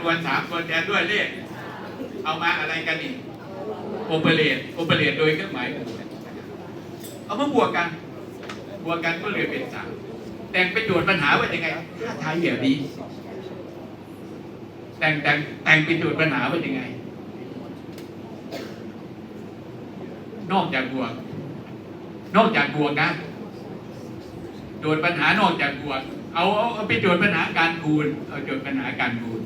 ำนวนสามตัวแทนด้วยเลข เอามาอะไรกันนี่โอเปเรตโอเปเรตโดยเครื่องหมายบวกเอามาบวกกัน บวกกันก็เหลือเป็นสามแต่งเป็นโจทย์ปัญหาว่ายังไงถ้าทายแบบนี้แต่งแต่งแต่งเป็นโจทย์ปัญหาว่ายังไง นอกจากบวก นอกจากบวกนะโจทย์ปัญหานอกจากบวกเอาเอาเอาไปโจทย์ปัญหาการคูณเอาโจทย์ปัญหาการคูณ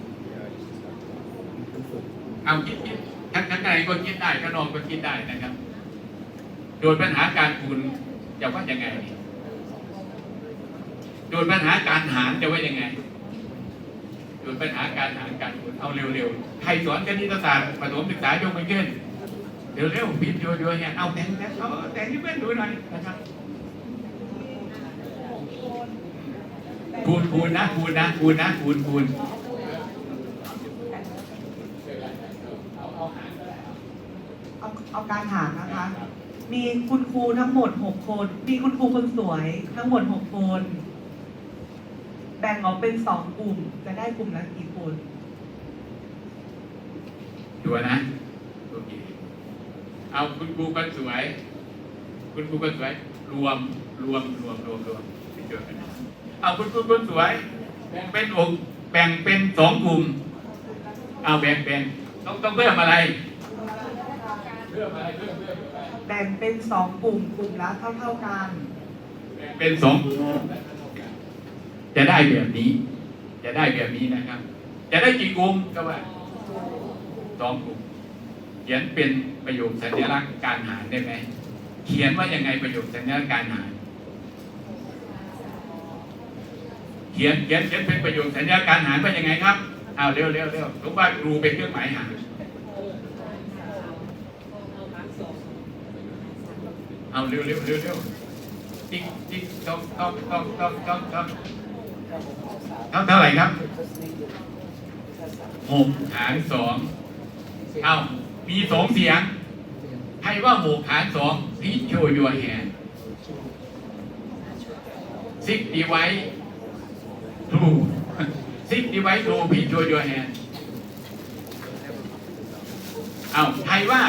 เอาคิดคิดทั้งทั้งในก็คิดได้ข้างนอกก็คิดได้นะครับโจทย์ปัญหาการคูณจะว่ายังไงโจทย์ปัญหาการหารจะว่ายังไงโจทย์ปัญหาการหารการคูณเอาเร็วๆ ใครสอนคณิตศาสตร์ประถมศึกษายกมือขึ้นเร็วๆปิดโยๆเนี่ยเอาแต่งแต่งเอาแต่งให้เพื่อนดูหน่อยนะครับคูณคูณนะคูณนะคูณนะคูณคูณ เอาการหารนะคะ มีคุณครูทั้งหมดหกคน มีคุณครูคนสวยทั้งหมดหกคน แบ่งออกเป็นสองกลุ่ม จะได้กลุ่มละกี่คน ดูนะโอเคเอาคุณครูคนสวย คุณครูคนสวย รวมรวมรวมรวมรวมไปเจอกันเอาคุณครูคนสวย แบ่งเป็นองแบ่งเป็นสองกลุ่ม เอาแบ่งแบ่งต้องต้องเพิ่มอะไร แบ่งเป็นสองกลุ่มกลุ่มละเท่าเท่าๆกัน เป็นสองจะได้แบบนี้ จะได้แบบนี้นะครับ จะได้กี่กลุ่มก็ว่าสองกลุ่มเขียนเป็นประโยคสัญลักษณ์การหารได้ไหมเขียนว่ายังไงประโยคสัญลักษณ์การหาร เขียนเขียนเขียนเป็นประโยคสัญลักษณ์การหารว่ายังไงครับเอาเร็วเร็วเร็วรู้ว่าครูเป็นเครื่องหมายหาร เอาเร็วเร็วเร็วเร็วติ๊กติ๊กต้องต้องต้องต้องต้องต้องเท่าเท่าไหร่ครับหกหารสองเอามีสองเสียงให้ว่าหกหารสองพิโชยัวแฮนซิกดีไว้ทรูซิกดีไว้ทรูพิโชยัวแฮนเอาใครว่า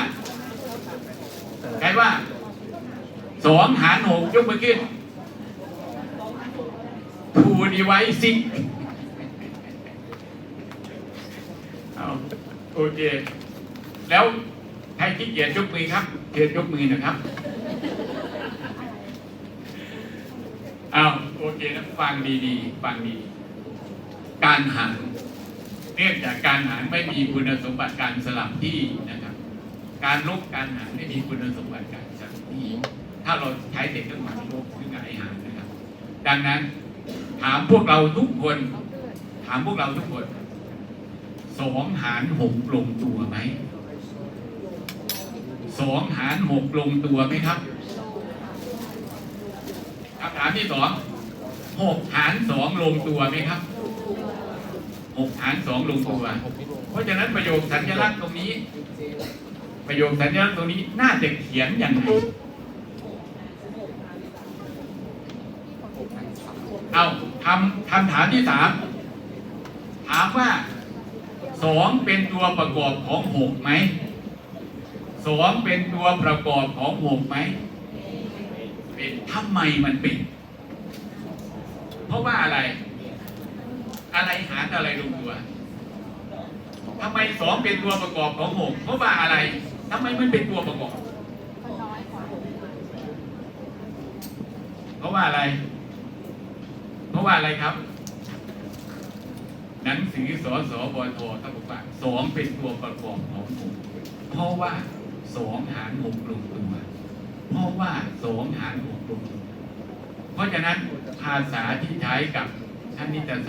ใครว่า สองหารหกยกมือขึ้นทูดีไว้ซิกเอาโอเค แล้วใครที่เกียจยกมือครับเกียจยกมือนะครับเอาโอเคนะฟังดีๆ ฟังดี การหารเนื่องจากการหารไม่มีคุณสมบัติการสลับที่นะครับ การลบการหารไม่มีคุณสมบัติการสลับที่ ถ้าเราใช้เด็กเครื่องหมายลบคือหงายหารนะครับ ดังนั้น ถามพวกเราทุกคน ถามพวกเราทุกคนสองหารหกลงตัวไหมสองหารหกลงตัวไหมครับคำถามที่สองหกหารสองลงตัวไหมครับหกหารสองลงตัว เพราะฉะนั้นประโยคสัญลักษณ์ตรงนี้ ประโยคสัญลักษณ์ตรงนี้น่าจะเขียนอย่างไร เอาทำคำถามที่สามถามว่าสองเป็นตัวประกอบของหกไหมสองเป็นตัวประกอบของหกไหมเป็นทำไมมันเป็น เพราะว่าอะไร อะไรหารอะไรลงตัวทำไมสองเป็นตัวประกอบของหกเพราะว่าอะไรทำไมมันเป็นตัวประกอบเพราะว่าอะไร อะไรครับ หนังสือสอสอบทเขาบอกว่าสองเป็นตัวประกอบของหกเพราะว่าสองหารหกลงตัวเพราะว่าสองหารหกลงตัวเพราะฉะนั้นภาษาที่ใช้กับคณิตศาสตร์